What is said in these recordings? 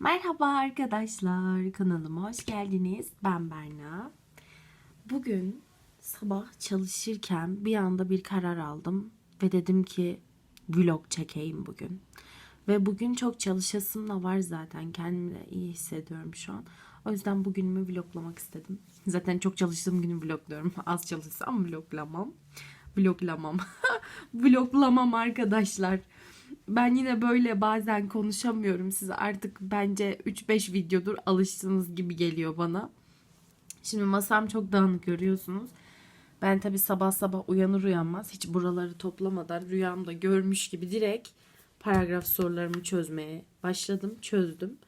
Merhaba arkadaşlar, kanalıma hoş geldiniz. Ben Berna. Bugün sabah çalışırken bir anda bir karar aldım ve dedim ki vlog çekeyim bugün. Ve bugün çok çalışasım da var zaten. Kendimi de iyi hissediyorum şu an. O yüzden bugünümü vloglamak istedim. Zaten çok çalıştığım günü vlogluyorum. Az çalışsam vloglamam. Vloglamam. Vloglamam arkadaşlar. Ben yine böyle bazen konuşamıyorum size. Artık bence 3-5 videodur alıştığınız gibi geliyor bana. Şimdi masam çok dağınık görüyorsunuz. Ben tabi sabah sabah uyanır uyanmaz hiç buraları toplamadan rüyamda görmüş gibi direkt paragraf sorularımı çözmeye başladım. Çözdüm.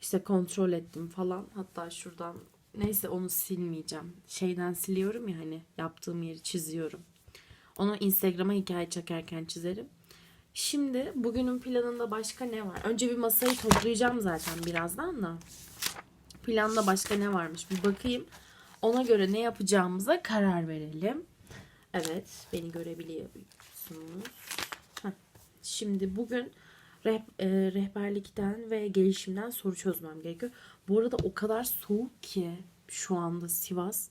İşte kontrol ettim falan. Hatta şuradan neyse onu silmeyeceğim. Şeyden siliyorum ya hani yaptığım yeri çiziyorum. Onu Instagram'a hikaye çekerken çizerim. Şimdi bugünün planında başka ne var? Önce bir masayı toplayacağım zaten birazdan da. Planda başka ne varmış bir bakayım. Ona göre ne yapacağımıza karar verelim. Evet, beni görebiliyorsunuz. Heh. Şimdi bugün reh- e, rehberlikten ve gelişimden soru çözmem gerekiyor. Bu arada o kadar soğuk ki şu anda Sivas.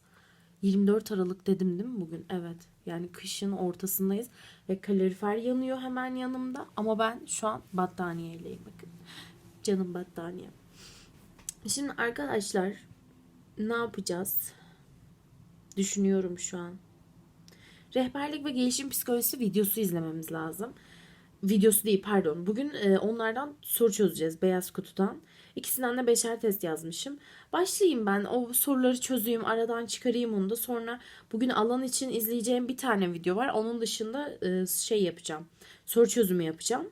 24 Aralık dedim değil mi bugün? Evet. Yani kışın ortasındayız ve kalorifer yanıyor hemen yanımda ama ben şu an battaniyeyleyim bakın. Canım battaniye. Şimdi arkadaşlar ne yapacağız? Düşünüyorum şu an. Rehberlik ve gelişim psikolojisi videosu izlememiz lazım. Videosu değil pardon. Bugün e, onlardan soru çözeceğiz beyaz kutudan. İkisinden de beşer test yazmışım. Başlayayım ben o soruları çözeyim aradan çıkarayım onu da. Sonra bugün alan için izleyeceğim bir tane video var. Onun dışında e, şey yapacağım. Soru çözümü yapacağım.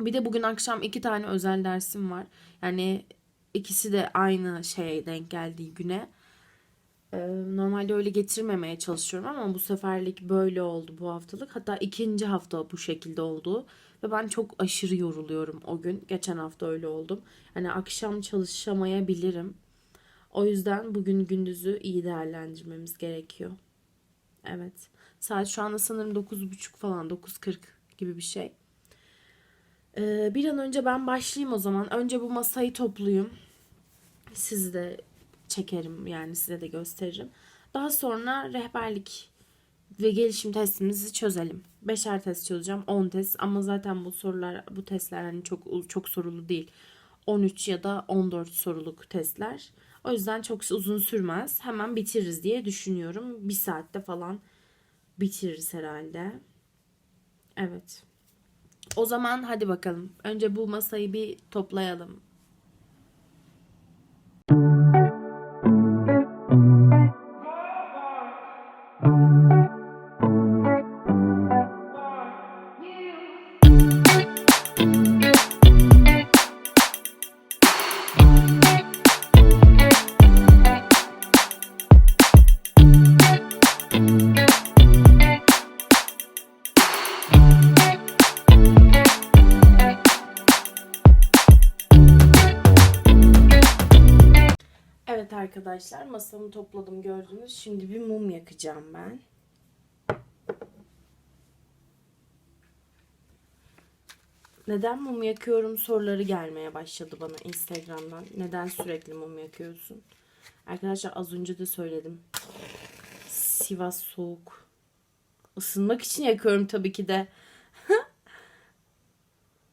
Bir de bugün akşam iki tane özel dersim var. Yani ikisi de aynı şeye denk geldiği güne. Ee, Normalde öyle getirmemeye çalışıyorum ama bu seferlik böyle oldu bu haftalık. Hatta ikinci hafta bu şekilde oldu. Ve ben çok aşırı yoruluyorum o gün. Geçen hafta öyle oldum. Yani akşam çalışamayabilirim. O yüzden bugün gündüzü iyi değerlendirmemiz gerekiyor. Evet. Saat şu anda sanırım 9.30 falan 9.40 gibi bir şey. Ee, bir an önce ben başlayayım o zaman. Önce bu masayı toplayayım. Sizi de çekerim yani size de gösteririm. Daha sonra rehberlik ve gelişim testimizi çözelim. Beşer test çözeceğim. 10 test ama zaten bu sorular bu testler hani çok çok sorulu değil. 13 ya da 14 soruluk testler. O yüzden çok uzun sürmez. Hemen bitiririz diye düşünüyorum. Bir saatte falan bitiririz herhalde. Evet. O zaman hadi bakalım. Önce bu masayı bir toplayalım. Masamı topladım gördünüz. Şimdi bir mum yakacağım ben. Neden mum yakıyorum soruları gelmeye başladı bana Instagram'dan. Neden sürekli mum yakıyorsun? Arkadaşlar az önce de söyledim. Sivas soğuk. Isınmak için yakıyorum tabii ki de.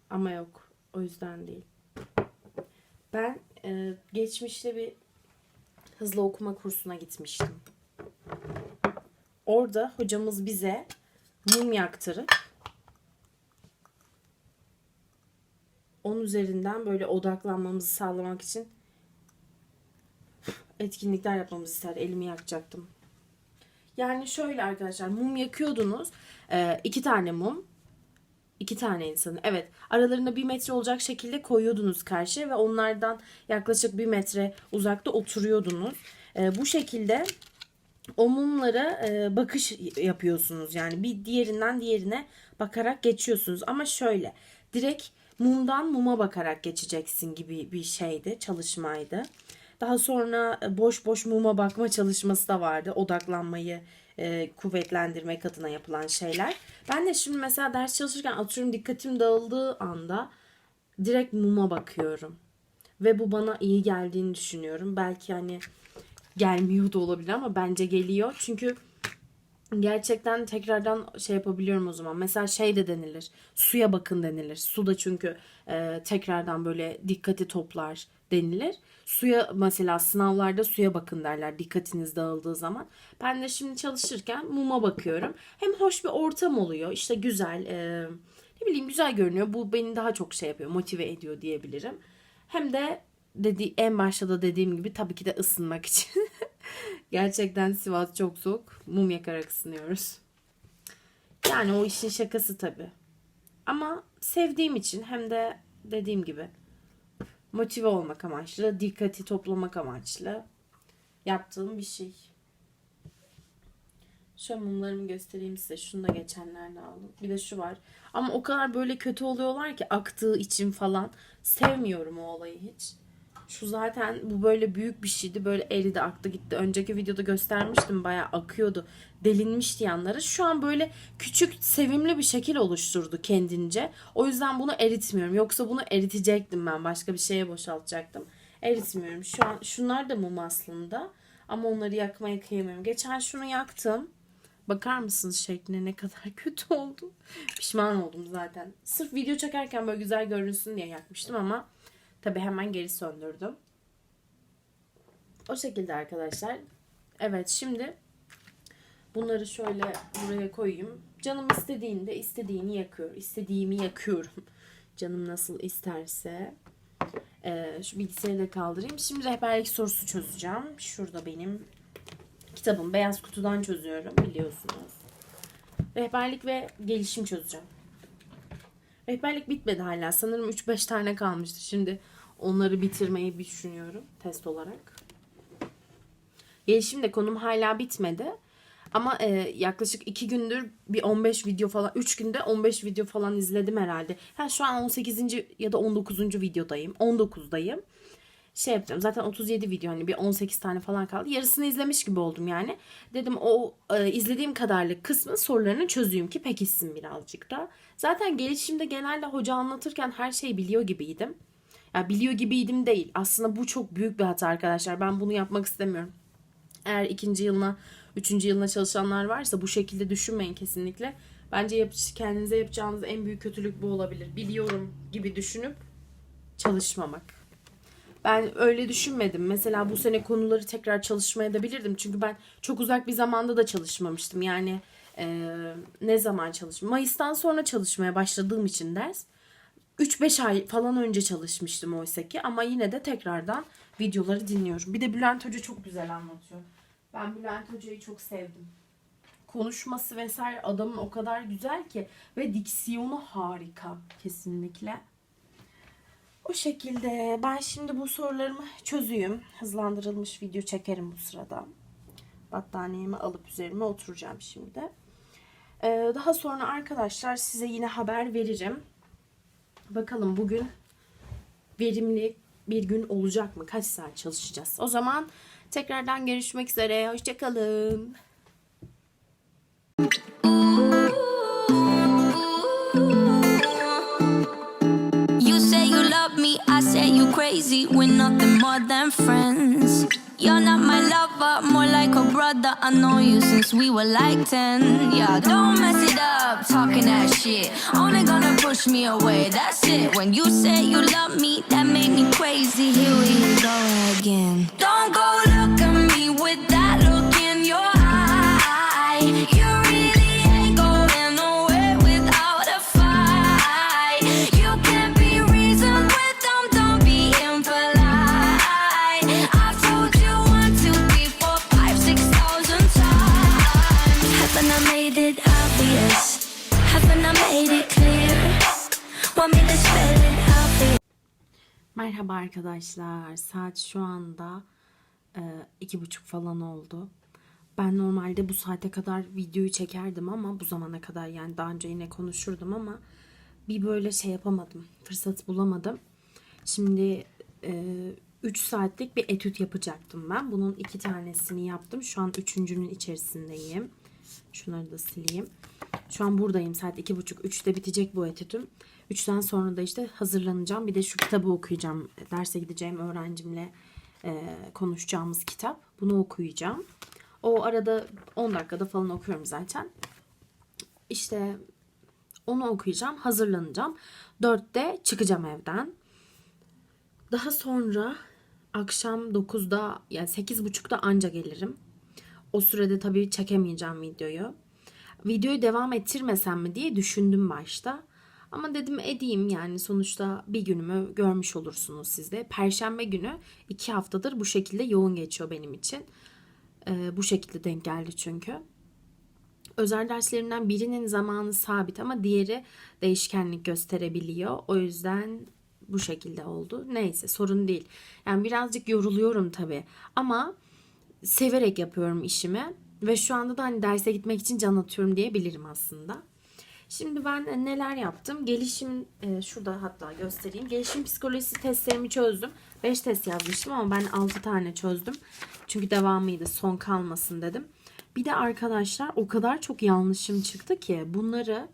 Ama yok. O yüzden değil. Ben e, geçmişte bir hızlı okuma kursuna gitmiştim. Orada hocamız bize mum yaktırıp onun üzerinden böyle odaklanmamızı sağlamak için etkinlikler yapmamızı isterdi. Elimi yakacaktım. Yani şöyle arkadaşlar mum yakıyordunuz. Ee, iki tane mum. İki tane insanı. Evet aralarında bir metre olacak şekilde koyuyordunuz karşıya ve onlardan yaklaşık bir metre uzakta oturuyordunuz. Ee, bu şekilde o mumlara e, bakış yapıyorsunuz. Yani bir diğerinden diğerine bakarak geçiyorsunuz. Ama şöyle direkt mumdan muma bakarak geçeceksin gibi bir şeydi, çalışmaydı. Daha sonra e, boş boş muma bakma çalışması da vardı. Odaklanmayı e, kuvvetlendirmek adına yapılan şeyler. Ben de şimdi mesela ders çalışırken atıyorum dikkatim dağıldığı anda direkt muma bakıyorum. Ve bu bana iyi geldiğini düşünüyorum. Belki hani gelmiyor da olabilir ama bence geliyor. Çünkü gerçekten tekrardan şey yapabiliyorum o zaman. Mesela şey de denilir. Suya bakın denilir. Su da çünkü e, tekrardan böyle dikkati toplar denilir. Suya mesela sınavlarda suya bakın derler dikkatiniz dağıldığı zaman. Ben de şimdi çalışırken muma bakıyorum. Hem hoş bir ortam oluyor. İşte güzel e, ne bileyim güzel görünüyor. Bu beni daha çok şey yapıyor, motive ediyor diyebilirim. Hem de dedi en başta da dediğim gibi tabii ki de ısınmak için. Gerçekten Sivas çok soğuk. Mum yakarak ısınıyoruz. Yani o işin şakası tabii. Ama sevdiğim için hem de dediğim gibi motive olmak amaçlı, dikkati toplamak amaçlı yaptığım bir şey. Şu mumlarımı göstereyim size. Şunu da geçenlerde aldım. Bir de şu var. Ama o kadar böyle kötü oluyorlar ki aktığı için falan. Sevmiyorum o olayı hiç. Şu zaten bu böyle büyük bir şeydi. Böyle eridi aktı gitti. Önceki videoda göstermiştim. Bayağı akıyordu. Delinmişti yanları. Şu an böyle küçük sevimli bir şekil oluşturdu kendince. O yüzden bunu eritmiyorum. Yoksa bunu eritecektim ben. Başka bir şeye boşaltacaktım. Eritmiyorum. Şu an şunlar da mum aslında. Ama onları yakmaya kıyamıyorum. Geçen şunu yaktım. Bakar mısınız şekline ne kadar kötü oldu. Pişman oldum zaten. Sırf video çekerken böyle güzel görünsün diye yakmıştım ama tabi hemen geri söndürdüm. O şekilde arkadaşlar. Evet şimdi bunları şöyle buraya koyayım. Canım istediğinde istediğini yakıyor. İstediğimi yakıyorum. Canım nasıl isterse. Ee, şu bilgisayarı da kaldırayım. Şimdi rehberlik sorusu çözeceğim. Şurada benim kitabım. Beyaz kutudan çözüyorum biliyorsunuz. Rehberlik ve gelişim çözeceğim. Rehberlik bitmedi hala. Sanırım 3-5 tane kalmıştı. Şimdi onları bitirmeyi düşünüyorum test olarak. Gelişim de konum hala bitmedi. Ama e, yaklaşık 2 gündür bir 15 video falan 3 günde 15 video falan izledim herhalde. Ha, şu an 18. ya da 19. videodayım. 19'dayım şey yapacağım. Zaten 37 video hani bir 18 tane falan kaldı. Yarısını izlemiş gibi oldum yani. Dedim o e, izlediğim kadarlık kısmın sorularını çözeyim ki pekişsin birazcık da. Zaten gelişimde genelde hoca anlatırken her şeyi biliyor gibiydim. Ya biliyor gibiydim değil. Aslında bu çok büyük bir hata arkadaşlar. Ben bunu yapmak istemiyorum. Eğer ikinci yılına, üçüncü yılına çalışanlar varsa bu şekilde düşünmeyin kesinlikle. Bence yap kendinize yapacağınız en büyük kötülük bu olabilir. Biliyorum gibi düşünüp çalışmamak. Ben öyle düşünmedim. Mesela bu sene konuları tekrar çalışmaya da bilirdim. Çünkü ben çok uzak bir zamanda da çalışmamıştım. Yani e, ne zaman çalıştım? Mayıs'tan sonra çalışmaya başladığım için ders. 3-5 ay falan önce çalışmıştım oysa ki. Ama yine de tekrardan videoları dinliyorum. Bir de Bülent Hoca çok güzel anlatıyor. Ben Bülent Hoca'yı çok sevdim. Konuşması vesaire adamın o kadar güzel ki. Ve diksiyonu harika kesinlikle. O şekilde ben şimdi bu sorularımı çözüyüm. Hızlandırılmış video çekerim bu sırada. Battaniyemi alıp üzerime oturacağım şimdi. Ee, daha sonra arkadaşlar size yine haber veririm. Bakalım bugün verimli bir gün olacak mı? Kaç saat çalışacağız? O zaman tekrardan görüşmek üzere. Hoşçakalın. Me, I say you crazy. We're nothing more than friends. You're not my lover, more like a brother. I know you since we were like 10. Yeah, don't mess it up, talking that shit. Only gonna push me away, that's it. When you say you love me, that made me crazy. Here we go again. Don't go look Merhaba arkadaşlar. Saat şu anda e, iki buçuk falan oldu. Ben normalde bu saate kadar videoyu çekerdim ama bu zamana kadar yani daha önce yine konuşurdum ama bir böyle şey yapamadım. Fırsat bulamadım. Şimdi 3 saatlik bir etüt yapacaktım ben. Bunun iki tanesini yaptım. Şu an üçüncünün içerisindeyim. Şunları da sileyim. Şu an buradayım. Saat iki buçuk. Üçte bitecek bu etütüm. Üçten sonra da işte hazırlanacağım. Bir de şu kitabı okuyacağım. Derse gideceğim öğrencimle e, konuşacağımız kitap. Bunu okuyacağım. O arada 10 dakikada falan okuyorum zaten. İşte onu okuyacağım. Hazırlanacağım. 4'te çıkacağım evden. Daha sonra akşam 9'da yani 8.30'da anca gelirim. O sürede tabii çekemeyeceğim videoyu. Videoyu devam ettirmesem mi diye düşündüm başta. Ama dedim edeyim yani sonuçta bir günümü görmüş olursunuz siz de. Perşembe günü iki haftadır bu şekilde yoğun geçiyor benim için. Ee, bu şekilde denk geldi çünkü. Özel derslerimden birinin zamanı sabit ama diğeri değişkenlik gösterebiliyor. O yüzden bu şekilde oldu. Neyse sorun değil. Yani birazcık yoruluyorum tabii. Ama severek yapıyorum işimi. Ve şu anda da hani derse gitmek için can atıyorum diyebilirim aslında. Şimdi ben neler yaptım? Gelişim e, şurada hatta göstereyim. Gelişim psikolojisi testlerimi çözdüm. 5 test yazmıştım ama ben 6 tane çözdüm. Çünkü devamıydı son kalmasın dedim. Bir de arkadaşlar o kadar çok yanlışım çıktı ki bunları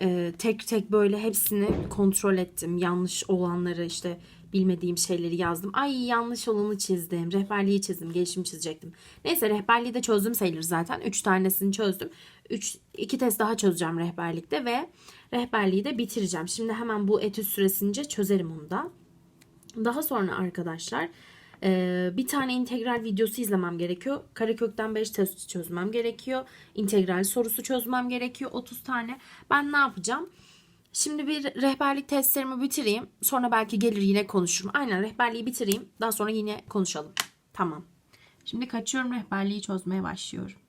e, tek tek böyle hepsini kontrol ettim. Yanlış olanları işte bilmediğim şeyleri yazdım. Ay yanlış olanı çizdim. Rehberliği çizdim. Gelişim çizecektim. Neyse rehberliği de çözdüm sayılır zaten. 3 tanesini çözdüm. 3 2 test daha çözeceğim rehberlikte ve rehberliği de bitireceğim. Şimdi hemen bu etüt süresince çözerim onu da. Daha sonra arkadaşlar e, bir tane integral videosu izlemem gerekiyor. Karekökten 5 test çözmem gerekiyor. İntegral sorusu çözmem gerekiyor. 30 tane. Ben ne yapacağım? Şimdi bir rehberlik testlerimi bitireyim. Sonra belki gelir yine konuşurum. Aynen rehberliği bitireyim. Daha sonra yine konuşalım. Tamam. Şimdi kaçıyorum rehberliği çözmeye başlıyorum.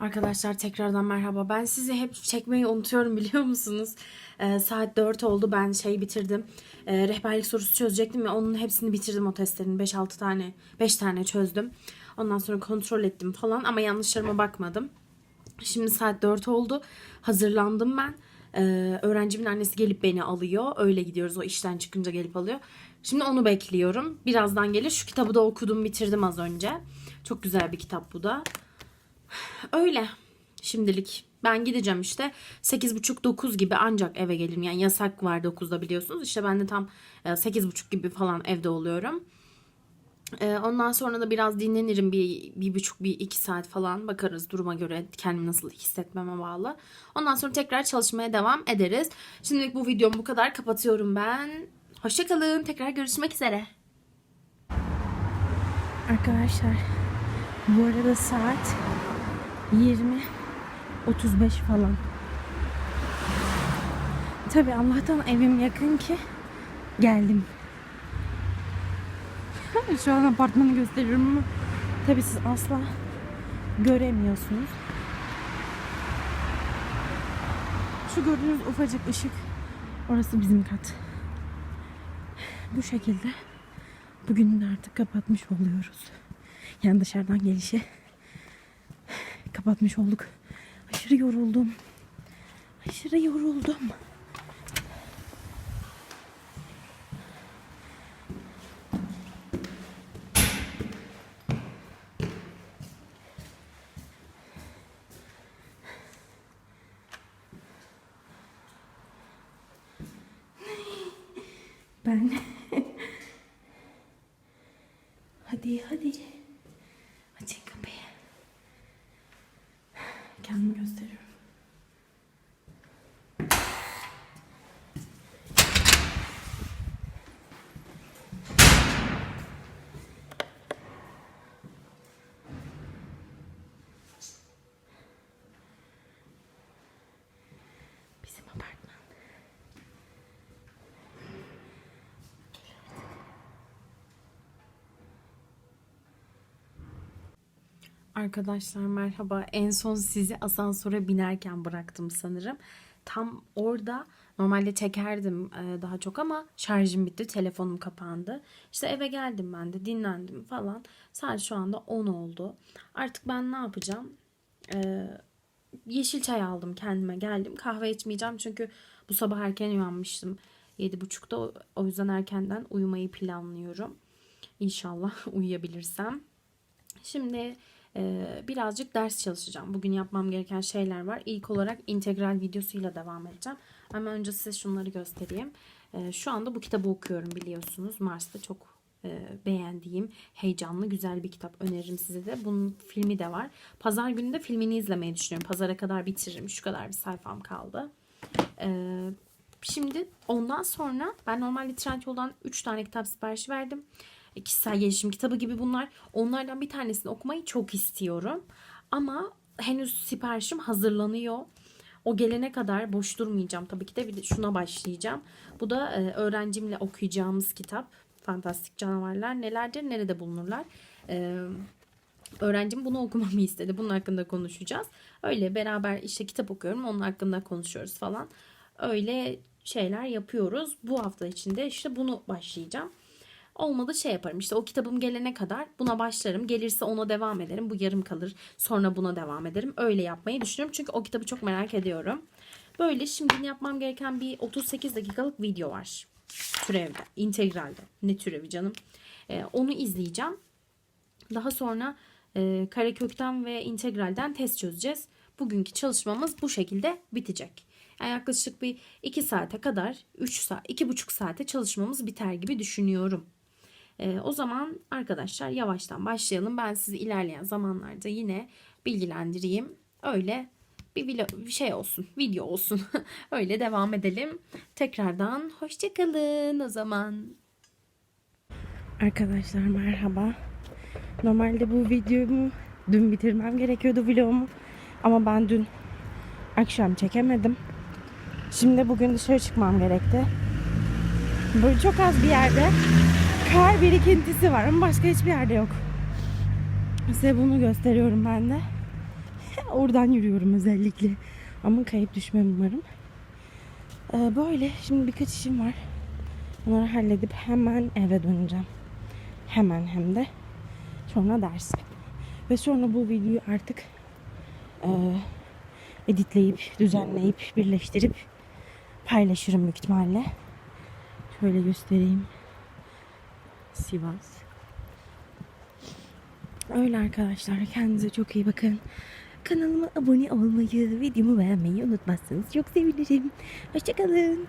Arkadaşlar tekrardan merhaba. Ben sizi hep çekmeyi unutuyorum biliyor musunuz? Ee, saat 4 oldu. Ben şey bitirdim. Ee, rehberlik sorusu çözecektim ya onun hepsini bitirdim o testlerin. 5-6 tane, 5 tane çözdüm. Ondan sonra kontrol ettim falan ama yanlışlarıma bakmadım. Şimdi saat 4 oldu. Hazırlandım ben. Ee, öğrencimin annesi gelip beni alıyor. Öyle gidiyoruz. O işten çıkınca gelip alıyor. Şimdi onu bekliyorum. Birazdan gelir. Şu kitabı da okudum, bitirdim az önce. Çok güzel bir kitap bu da. Öyle şimdilik. Ben gideceğim işte 8.30-9 gibi ancak eve gelirim. Yani yasak var 9'da biliyorsunuz. İşte ben de tam e, 8.30 gibi falan evde oluyorum. E, Ondan sonra da biraz dinlenirim bir, bir buçuk bir iki saat falan bakarız duruma göre kendimi nasıl hissetmeme bağlı. Ondan sonra tekrar çalışmaya devam ederiz. Şimdilik bu videom bu kadar kapatıyorum ben. Hoşçakalın tekrar görüşmek üzere. Arkadaşlar bu arada saat 20 35 falan. Tabi Allah'tan evim yakın ki geldim. Şu an apartmanı gösteriyorum ama tabi siz asla göremiyorsunuz. Şu gördüğünüz ufacık ışık orası bizim kat. Bu şekilde bugünü de artık kapatmış oluyoruz. Yani dışarıdan gelişi kapatmış olduk. Aşırı yoruldum. Aşırı yoruldum. Ben Hadi hadi. Açın kapıyı. Kendimi gösteriyorum. Arkadaşlar merhaba. En son sizi asansöre binerken bıraktım sanırım. Tam orada normalde çekerdim e, daha çok ama şarjım bitti. Telefonum kapandı. İşte eve geldim ben de dinlendim falan. Saat şu anda 10 oldu. Artık ben ne yapacağım? E, yeşil çay aldım kendime geldim. Kahve içmeyeceğim çünkü bu sabah erken uyanmıştım. 7.30'da o- yüzden erkenden uyumayı planlıyorum. İnşallah uyuyabilirsem. Şimdi e, birazcık ders çalışacağım. Bugün yapmam gereken şeyler var. İlk olarak integral videosuyla devam edeceğim. Ama önce size şunları göstereyim. Ee, şu anda bu kitabı okuyorum biliyorsunuz. Mars'ta çok e, beğendiğim, heyecanlı, güzel bir kitap öneririm size de. Bunun filmi de var. Pazar günü de filmini izlemeyi düşünüyorum. Pazara kadar bitiririm. Şu kadar bir sayfam kaldı. Ee, şimdi ondan sonra ben normalde Trendyol'dan 3 tane kitap siparişi verdim. E, Kişisel gelişim kitabı gibi bunlar. Onlardan bir tanesini okumayı çok istiyorum. Ama henüz siparişim hazırlanıyor. O gelene kadar boş durmayacağım tabii ki de bir de şuna başlayacağım. Bu da e, öğrencimle okuyacağımız kitap. Fantastik canavarlar nelerdir, nerede bulunurlar? E, öğrencim bunu okumamı istedi. Bunun hakkında konuşacağız. Öyle beraber işte kitap okuyorum. Onun hakkında konuşuyoruz falan. Öyle şeyler yapıyoruz. Bu hafta içinde işte bunu başlayacağım. Olmadı şey yaparım işte o kitabım gelene kadar buna başlarım. Gelirse ona devam ederim. Bu yarım kalır. Sonra buna devam ederim. Öyle yapmayı düşünüyorum. Çünkü o kitabı çok merak ediyorum. Böyle şimdi yapmam gereken bir 38 dakikalık video var. Türevde, integralde. Ne türevi canım. Ee, onu izleyeceğim. Daha sonra e, karekökten ve integralden test çözeceğiz. Bugünkü çalışmamız bu şekilde bitecek. Yani yaklaşık bir 2 saate kadar 3 saat, 2,5 saate çalışmamız biter gibi düşünüyorum. E, o zaman arkadaşlar yavaştan başlayalım. Ben sizi ilerleyen zamanlarda yine bilgilendireyim. Öyle bir, şey olsun, video olsun. Öyle devam edelim. Tekrardan hoşçakalın o zaman. Arkadaşlar merhaba. Normalde bu videomu dün bitirmem gerekiyordu vlogumu. Ama ben dün akşam çekemedim. Şimdi bugün dışarı çıkmam gerekti. Böyle çok az bir yerde kar birikintisi var ama başka hiçbir yerde yok. Size bunu gösteriyorum ben de. Oradan yürüyorum özellikle. Ama kayıp düşmem umarım. Ee, böyle şimdi birkaç işim var. Onları halledip hemen eve döneceğim. Hemen hem de. Sonra ders. Ve sonra bu videoyu artık e, editleyip, düzenleyip, birleştirip paylaşırım büyük ihtimalle. Şöyle göstereyim. Sivas. Öyle arkadaşlar. Kendinize çok iyi bakın. Kanalıma abone olmayı, videomu beğenmeyi unutmazsanız çok sevinirim. Hoşçakalın.